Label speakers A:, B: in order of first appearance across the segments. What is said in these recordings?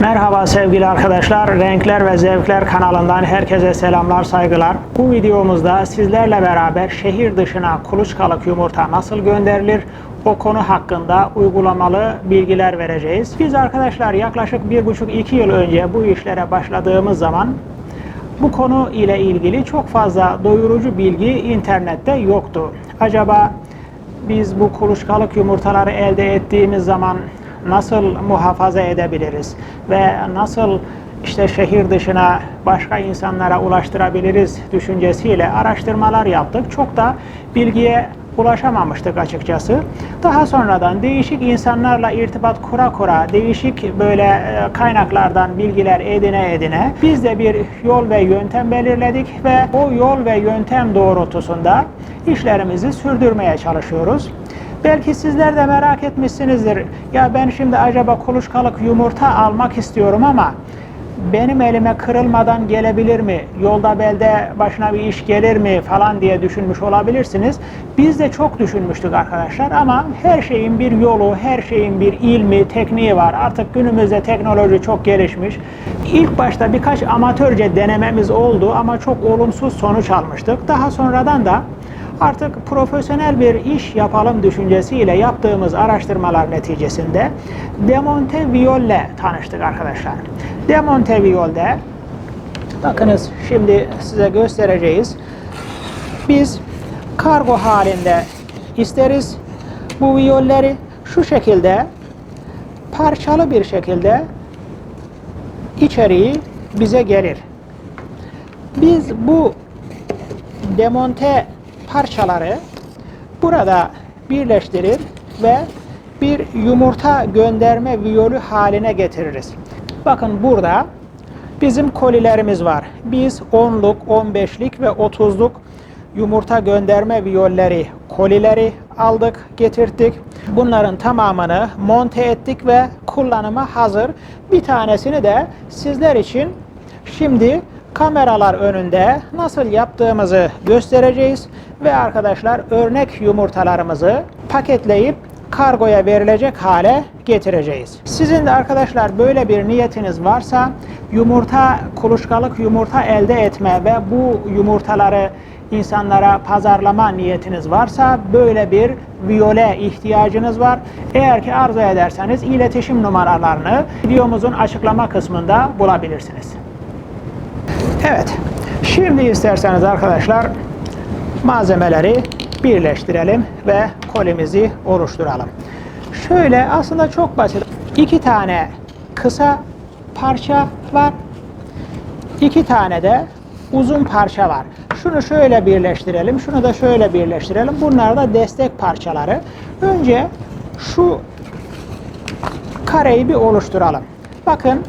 A: Merhaba sevgili arkadaşlar. Renkler ve Zevkler kanalından herkese selamlar, saygılar. Bu videomuzda sizlerle beraber şehir dışına kuluçkalık yumurta nasıl gönderilir? O konu hakkında uygulamalı bilgiler vereceğiz. Biz arkadaşlar yaklaşık bir buçuk iki yıl önce bu işlere başladığımız zaman bu konu ile ilgili çok fazla doyurucu bilgi internette yoktu. Acaba biz bu kuluçkalık yumurtaları elde ettiğimiz zaman nasıl muhafaza edebiliriz ve nasıl işte şehir dışına başka insanlara ulaştırabiliriz düşüncesiyle araştırmalar yaptık. Çok da bilgiye ulaşamamıştık açıkçası. Daha sonradan değişik insanlarla irtibat kura kura, değişik böyle e, kaynaklardan bilgiler edine edine biz de bir yol ve yöntem belirledik ve o yol ve yöntem doğrultusunda işlerimizi sürdürmeye çalışıyoruz. Belki sizler de merak etmişsinizdir. Ya ben şimdi acaba kuluçkalık yumurta almak istiyorum ama benim elime kırılmadan gelebilir mi? Yolda belde başına bir iş gelir mi falan diye düşünmüş olabilirsiniz. Biz de çok düşünmüştük arkadaşlar ama her şeyin bir yolu, her şeyin bir ilmi, tekniği var. Artık günümüzde teknoloji çok gelişmiş. İlk başta birkaç amatörce denememiz oldu ama çok olumsuz sonuç almıştık. Daha sonradan da Artık profesyonel bir iş yapalım düşüncesiyle yaptığımız araştırmalar neticesinde Demonte tanıştık arkadaşlar. Demonte bakınız şimdi size göstereceğiz. Biz kargo halinde isteriz. Bu viyolleri şu şekilde parçalı bir şekilde içeriği bize gelir. Biz bu demonte parçaları burada birleştirir ve bir yumurta gönderme viyolü haline getiririz. Bakın burada bizim kolilerimiz var. Biz 10'luk, 15'lik ve 30'luk yumurta gönderme viyolleri, kolileri aldık, getirdik. Bunların tamamını monte ettik ve kullanıma hazır. Bir tanesini de sizler için şimdi kameralar önünde nasıl yaptığımızı göstereceğiz ve arkadaşlar örnek yumurtalarımızı paketleyip kargoya verilecek hale getireceğiz. Sizin de arkadaşlar böyle bir niyetiniz varsa yumurta, kuluçkalık yumurta elde etme ve bu yumurtaları insanlara pazarlama niyetiniz varsa böyle bir viyole ihtiyacınız var. Eğer ki arzu ederseniz iletişim numaralarını videomuzun açıklama kısmında bulabilirsiniz. Evet. Şimdi isterseniz arkadaşlar malzemeleri birleştirelim ve kolimizi oluşturalım. Şöyle aslında çok basit. İki tane kısa parça var. İki tane de uzun parça var. Şunu şöyle birleştirelim. Şunu da şöyle birleştirelim. Bunlar da destek parçaları. Önce şu kareyi bir oluşturalım. Bakın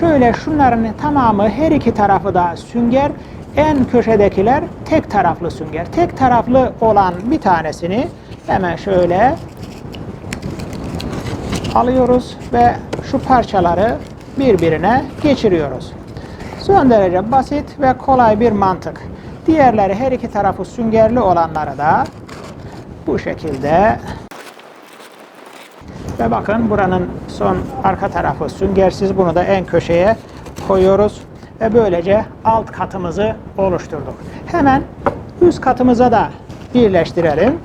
A: Şöyle şunların tamamı her iki tarafı da sünger. En köşedekiler tek taraflı sünger. Tek taraflı olan bir tanesini hemen şöyle alıyoruz ve şu parçaları birbirine geçiriyoruz. Son derece basit ve kolay bir mantık. Diğerleri her iki tarafı süngerli olanları da bu şekilde ve bakın buranın son arka tarafı süngersiz. Bunu da en köşeye koyuyoruz. Ve böylece alt katımızı oluşturduk. Hemen üst katımıza da birleştirelim.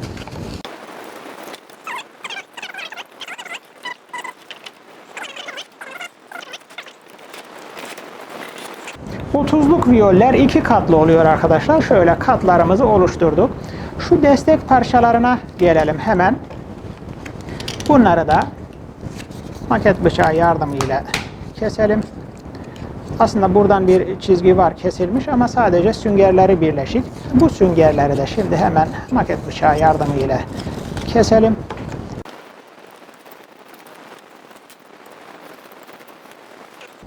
A: Otuzluk viyoller iki katlı oluyor arkadaşlar. Şöyle katlarımızı oluşturduk. Şu destek parçalarına gelelim hemen. Bunları da maket bıçağı yardımıyla keselim. Aslında buradan bir çizgi var kesilmiş ama sadece süngerleri birleşik. Bu süngerleri de şimdi hemen maket bıçağı yardımıyla keselim.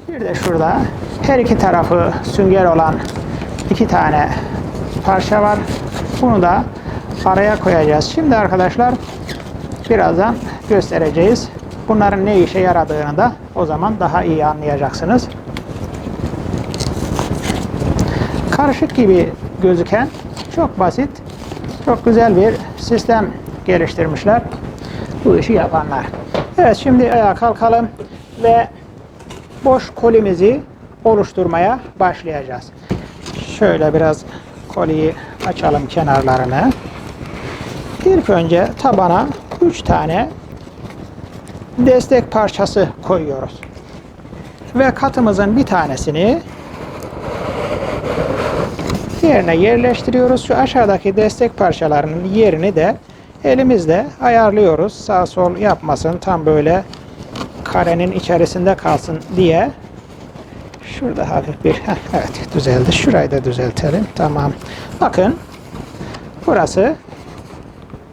A: Bir de şurada her iki tarafı sünger olan iki tane parça var. Bunu da araya koyacağız. Şimdi arkadaşlar birazdan göstereceğiz. Bunların ne işe yaradığını da o zaman daha iyi anlayacaksınız. Karışık gibi gözüken çok basit, çok güzel bir sistem geliştirmişler. Bu işi yapanlar. Evet şimdi ayağa kalkalım ve boş kolimizi oluşturmaya başlayacağız. Şöyle biraz koliyi açalım kenarlarını. İlk önce tabana 3 tane destek parçası koyuyoruz. Ve katımızın bir tanesini yerine yerleştiriyoruz. Şu aşağıdaki destek parçalarının yerini de elimizle ayarlıyoruz. Sağ sol yapmasın. Tam böyle karenin içerisinde kalsın diye. Şurada hafif bir evet düzeldi. Şurayı da düzeltelim. Tamam. Bakın burası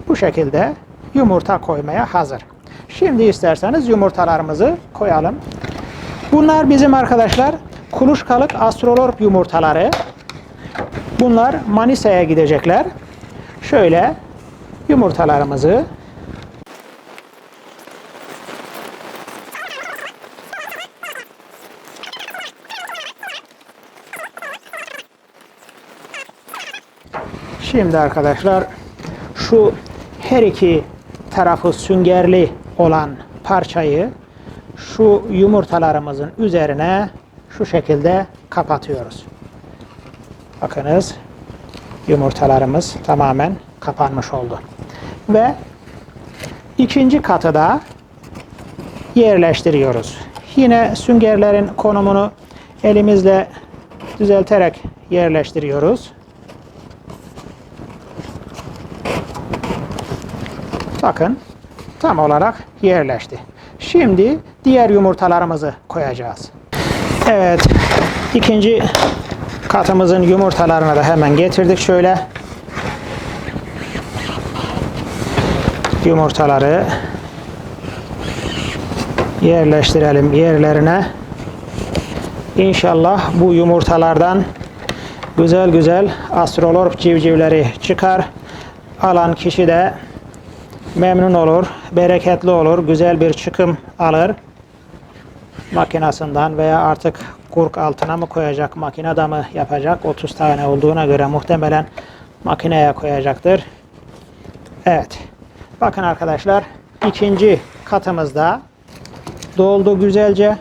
A: bu şekilde yumurta koymaya hazır. Şimdi isterseniz yumurtalarımızı koyalım. Bunlar bizim arkadaşlar kuluçkalık astrolorp yumurtaları. Bunlar Manisa'ya gidecekler. Şöyle yumurtalarımızı Şimdi arkadaşlar şu her iki tarafı süngerli olan parçayı şu yumurtalarımızın üzerine şu şekilde kapatıyoruz. Bakınız yumurtalarımız tamamen kapanmış oldu. Ve ikinci katı da yerleştiriyoruz. Yine süngerlerin konumunu elimizle düzelterek yerleştiriyoruz. Bakın tam olarak yerleşti. Şimdi diğer yumurtalarımızı koyacağız. Evet ikinci katımızın yumurtalarını da hemen getirdik şöyle. Yumurtaları yerleştirelim yerlerine. İnşallah bu yumurtalardan güzel güzel astrolorp civcivleri çıkar. Alan kişi de memnun olur, bereketli olur, güzel bir çıkım alır. Makinasından veya artık kurk altına mı koyacak, makinede mı yapacak? 30 tane olduğuna göre muhtemelen makineye koyacaktır. Evet. Bakın arkadaşlar ikinci katımızda doldu güzelce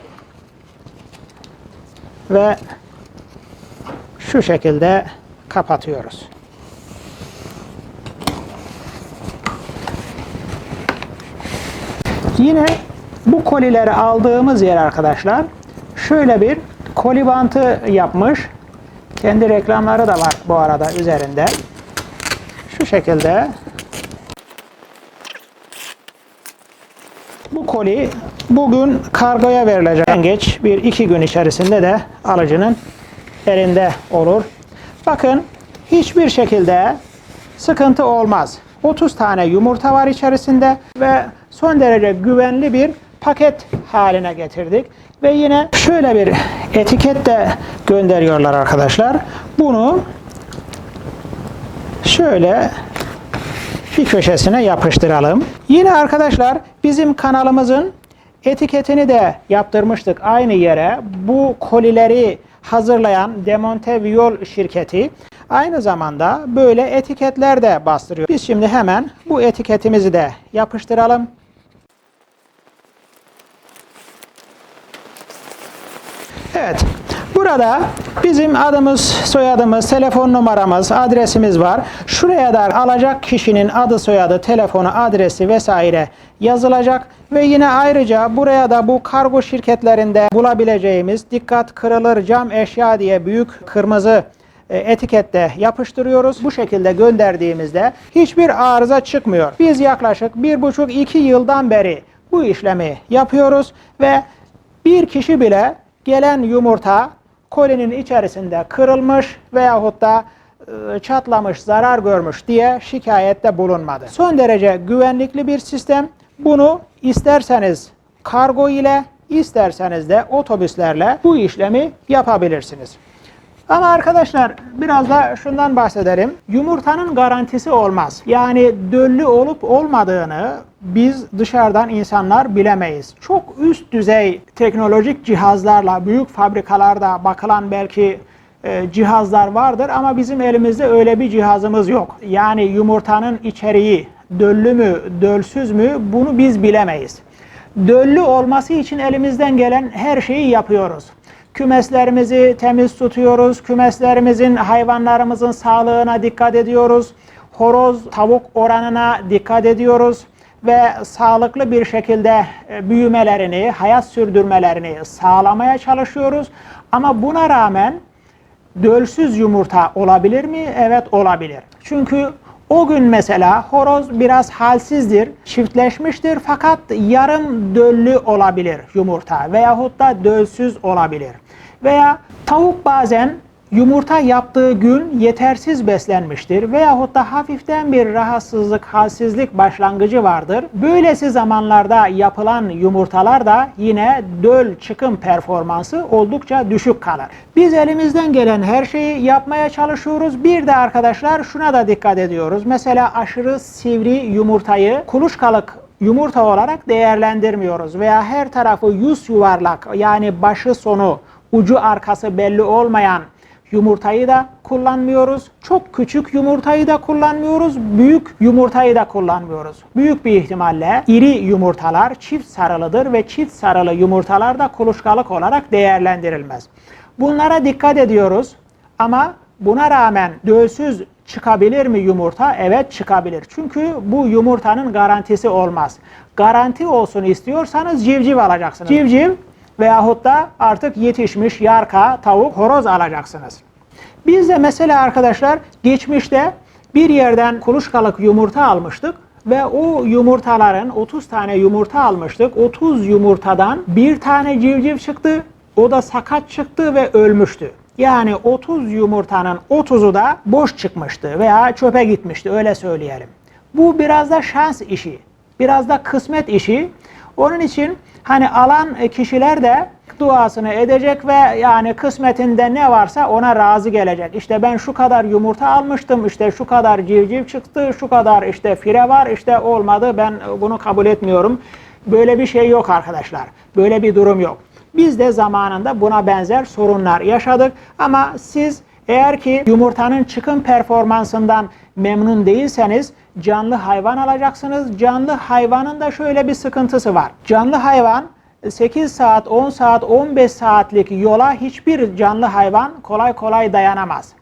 A: ve şu şekilde kapatıyoruz. Yine bu kolileri aldığımız yer arkadaşlar şöyle bir koli bantı yapmış. Kendi reklamları da var bu arada üzerinde. Şu şekilde bu koli bugün kargoya verilecek. En geç bir iki gün içerisinde de alıcının elinde olur. Bakın hiçbir şekilde sıkıntı olmaz. 30 tane yumurta var içerisinde ve son derece güvenli bir paket haline getirdik. Ve yine şöyle bir etiket de gönderiyorlar arkadaşlar. Bunu şöyle bir köşesine yapıştıralım. Yine arkadaşlar bizim kanalımızın etiketini de yaptırmıştık aynı yere. Bu kolileri hazırlayan Demonte Viol şirketi aynı zamanda böyle etiketler de bastırıyor. Biz şimdi hemen bu etiketimizi de yapıştıralım. Evet. Burada bizim adımız, soyadımız, telefon numaramız, adresimiz var. Şuraya da alacak kişinin adı, soyadı, telefonu, adresi vesaire yazılacak ve yine ayrıca buraya da bu kargo şirketlerinde bulabileceğimiz dikkat kırılır cam eşya diye büyük kırmızı e, etikette yapıştırıyoruz. Bu şekilde gönderdiğimizde hiçbir arıza çıkmıyor. Biz yaklaşık bir buçuk iki yıldan beri bu işlemi yapıyoruz ve bir kişi bile gelen yumurta kolinin içerisinde kırılmış veyahut da e, çatlamış, zarar görmüş diye şikayette bulunmadı. Son derece güvenlikli bir sistem. Bunu isterseniz kargo ile isterseniz de otobüslerle bu işlemi yapabilirsiniz. Ama arkadaşlar biraz da şundan bahsedelim. Yumurtanın garantisi olmaz. Yani döllü olup olmadığını biz dışarıdan insanlar bilemeyiz. Çok üst düzey teknolojik cihazlarla büyük fabrikalarda bakılan belki e, cihazlar vardır ama bizim elimizde öyle bir cihazımız yok. Yani yumurtanın içeriği döllü mü, dölsüz mü bunu biz bilemeyiz. döllü olması için elimizden gelen her şeyi yapıyoruz. Kümeslerimizi temiz tutuyoruz. Kümeslerimizin, hayvanlarımızın sağlığına dikkat ediyoruz. Horoz, tavuk oranına dikkat ediyoruz ve sağlıklı bir şekilde e, büyümelerini, hayat sürdürmelerini sağlamaya çalışıyoruz. Ama buna rağmen dölsüz yumurta olabilir mi? Evet olabilir. Çünkü o gün mesela horoz biraz halsizdir, çiftleşmiştir fakat yarım döllü olabilir yumurta veyahut da dölsüz olabilir. Veya tavuk bazen yumurta yaptığı gün yetersiz beslenmiştir veyahut da hafiften bir rahatsızlık, halsizlik başlangıcı vardır. Böylesi zamanlarda yapılan yumurtalar da yine döl çıkım performansı oldukça düşük kalır. Biz elimizden gelen her şeyi yapmaya çalışıyoruz. Bir de arkadaşlar şuna da dikkat ediyoruz. Mesela aşırı sivri yumurtayı kuluçkalık yumurta olarak değerlendirmiyoruz veya her tarafı yüz yuvarlak yani başı sonu ucu arkası belli olmayan yumurtayı da kullanmıyoruz. Çok küçük yumurtayı da kullanmıyoruz. Büyük yumurtayı da kullanmıyoruz. Büyük bir ihtimalle iri yumurtalar çift sarılıdır ve çift sarılı yumurtalar da kuluçkalık olarak değerlendirilmez. Bunlara dikkat ediyoruz ama buna rağmen dölsüz çıkabilir mi yumurta? Evet çıkabilir. Çünkü bu yumurtanın garantisi olmaz. Garanti olsun istiyorsanız civciv alacaksınız. Civciv veyahut da artık yetişmiş yarka, tavuk, horoz alacaksınız. Biz de mesela arkadaşlar geçmişte bir yerden kuluçkalık yumurta almıştık ve o yumurtaların 30 tane yumurta almıştık. 30 yumurtadan bir tane civciv çıktı. O da sakat çıktı ve ölmüştü. Yani 30 yumurtanın 30'u da boş çıkmıştı veya çöpe gitmişti öyle söyleyelim. Bu biraz da şans işi. Biraz da kısmet işi. Onun için hani alan kişiler de duasını edecek ve yani kısmetinde ne varsa ona razı gelecek. İşte ben şu kadar yumurta almıştım, işte şu kadar civciv çıktı, şu kadar işte fire var, işte olmadı ben bunu kabul etmiyorum. Böyle bir şey yok arkadaşlar. Böyle bir durum yok. Biz de zamanında buna benzer sorunlar yaşadık ama siz eğer ki yumurtanın çıkım performansından memnun değilseniz canlı hayvan alacaksınız. Canlı hayvanın da şöyle bir sıkıntısı var. Canlı hayvan 8 saat, 10 saat, 15 saatlik yola hiçbir canlı hayvan kolay kolay dayanamaz.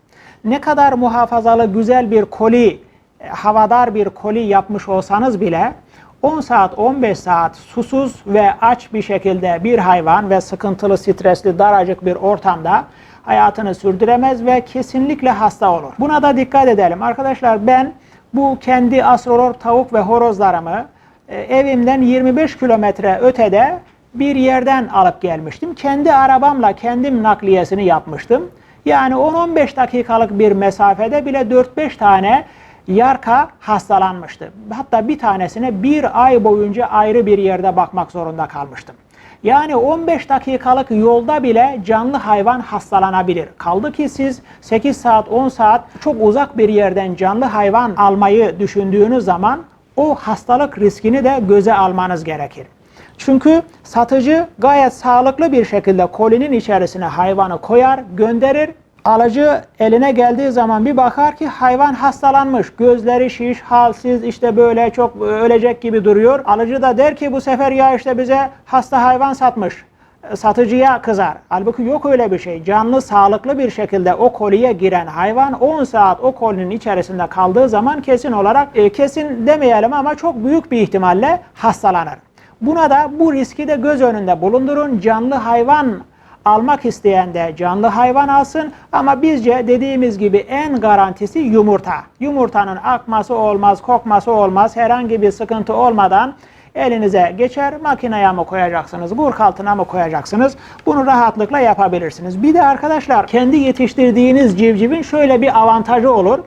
A: Ne kadar muhafazalı güzel bir koli, havadar bir koli yapmış olsanız bile 10 saat, 15 saat susuz ve aç bir şekilde bir hayvan ve sıkıntılı, stresli, daracık bir ortamda hayatını sürdüremez ve kesinlikle hasta olur. Buna da dikkat edelim. Arkadaşlar ben bu kendi astrolor tavuk ve horozlarımı e, evimden 25 kilometre ötede bir yerden alıp gelmiştim. Kendi arabamla kendim nakliyesini yapmıştım. Yani 10-15 dakikalık bir mesafede bile 4-5 tane yarka hastalanmıştı. Hatta bir tanesine bir ay boyunca ayrı bir yerde bakmak zorunda kalmıştım. Yani 15 dakikalık yolda bile canlı hayvan hastalanabilir. Kaldı ki siz 8 saat 10 saat çok uzak bir yerden canlı hayvan almayı düşündüğünüz zaman o hastalık riskini de göze almanız gerekir. Çünkü satıcı gayet sağlıklı bir şekilde kolinin içerisine hayvanı koyar, gönderir. Alıcı eline geldiği zaman bir bakar ki hayvan hastalanmış, gözleri şiş, halsiz, işte böyle çok ölecek gibi duruyor. Alıcı da der ki bu sefer ya işte bize hasta hayvan satmış satıcıya kızar. Halbuki yok öyle bir şey. Canlı, sağlıklı bir şekilde o koliye giren hayvan 10 saat o kolinin içerisinde kaldığı zaman kesin olarak, e, kesin demeyelim ama çok büyük bir ihtimalle hastalanır. Buna da bu riski de göz önünde bulundurun. Canlı hayvan almak isteyen de canlı hayvan alsın ama bizce dediğimiz gibi en garantisi yumurta. Yumurtanın akması olmaz, kokması olmaz, herhangi bir sıkıntı olmadan elinize geçer, makineye mi koyacaksınız, gurk altına mı koyacaksınız? Bunu rahatlıkla yapabilirsiniz. Bir de arkadaşlar kendi yetiştirdiğiniz civcivin şöyle bir avantajı olur.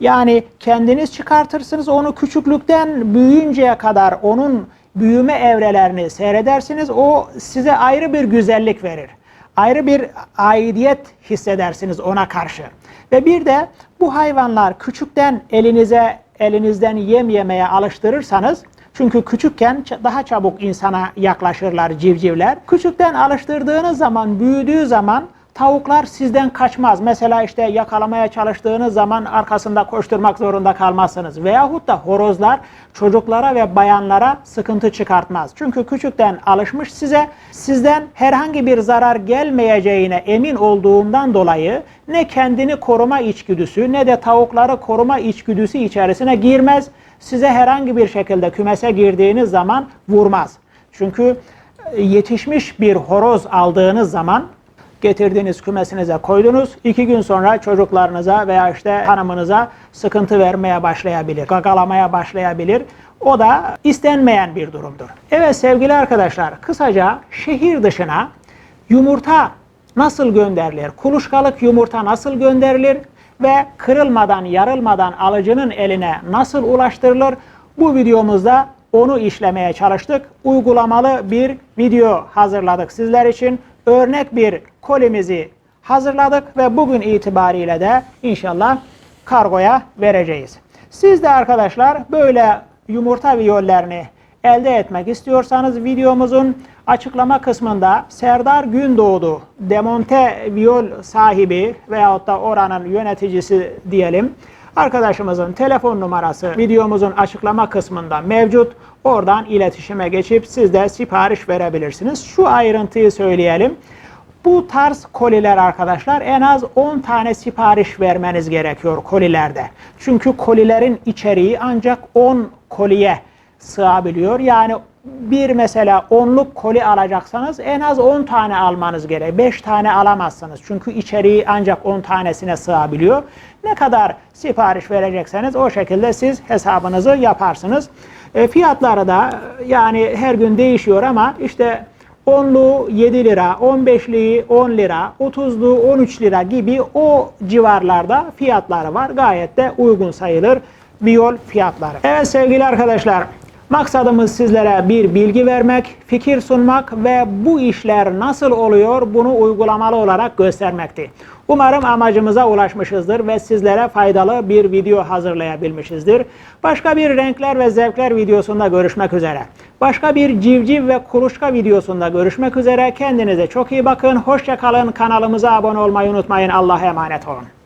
A: Yani kendiniz çıkartırsınız onu küçüklükten büyüyünceye kadar onun büyüme evrelerini seyredersiniz. O size ayrı bir güzellik verir. Ayrı bir aidiyet hissedersiniz ona karşı. Ve bir de bu hayvanlar küçükten elinize elinizden yem yemeye alıştırırsanız çünkü küçükken daha çabuk insana yaklaşırlar civcivler. Küçükten alıştırdığınız zaman, büyüdüğü zaman Tavuklar sizden kaçmaz. Mesela işte yakalamaya çalıştığınız zaman arkasında koşturmak zorunda kalmazsınız. Veyahut da horozlar çocuklara ve bayanlara sıkıntı çıkartmaz. Çünkü küçükten alışmış size. Sizden herhangi bir zarar gelmeyeceğine emin olduğundan dolayı ne kendini koruma içgüdüsü ne de tavukları koruma içgüdüsü içerisine girmez. Size herhangi bir şekilde kümese girdiğiniz zaman vurmaz. Çünkü e, yetişmiş bir horoz aldığınız zaman getirdiğiniz kümesinize koydunuz. İki gün sonra çocuklarınıza veya işte hanımınıza sıkıntı vermeye başlayabilir, gagalamaya başlayabilir. O da istenmeyen bir durumdur. Evet sevgili arkadaşlar, kısaca şehir dışına yumurta nasıl gönderilir? Kuluçkalık yumurta nasıl gönderilir? Ve kırılmadan, yarılmadan alıcının eline nasıl ulaştırılır? Bu videomuzda onu işlemeye çalıştık. Uygulamalı bir video hazırladık sizler için. Örnek bir kolimizi hazırladık ve bugün itibariyle de inşallah kargoya vereceğiz. Siz de arkadaşlar böyle yumurta viyollerini elde etmek istiyorsanız videomuzun açıklama kısmında Serdar Gündoğdu demonte viyol sahibi veyahut da oranın yöneticisi diyelim. Arkadaşımızın telefon numarası videomuzun açıklama kısmında mevcut. Oradan iletişime geçip siz de sipariş verebilirsiniz. Şu ayrıntıyı söyleyelim. Bu tarz koliler arkadaşlar en az 10 tane sipariş vermeniz gerekiyor kolilerde. Çünkü kolilerin içeriği ancak 10 koliye sığabiliyor. Yani bir mesela onluk koli alacaksanız en az 10 tane almanız gerek. 5 tane alamazsınız. Çünkü içeriği ancak 10 tanesine sığabiliyor. Ne kadar sipariş verecekseniz o şekilde siz hesabınızı yaparsınız. E, fiyatları da yani her gün değişiyor ama işte 10'lu 7 lira, 15'liği 10 lira, 30'lu 13 lira gibi o civarlarda fiyatları var. Gayet de uygun sayılır viyol fiyatları. Evet sevgili arkadaşlar, maksadımız sizlere bir bilgi vermek, fikir sunmak ve bu işler nasıl oluyor bunu uygulamalı olarak göstermekti. Umarım amacımıza ulaşmışızdır ve sizlere faydalı bir video hazırlayabilmişizdir. Başka bir renkler ve zevkler videosunda görüşmek üzere. Başka bir civciv ve kuluçka videosunda görüşmek üzere. Kendinize çok iyi bakın. Hoşça kalın. Kanalımıza abone olmayı unutmayın. Allah'a emanet olun.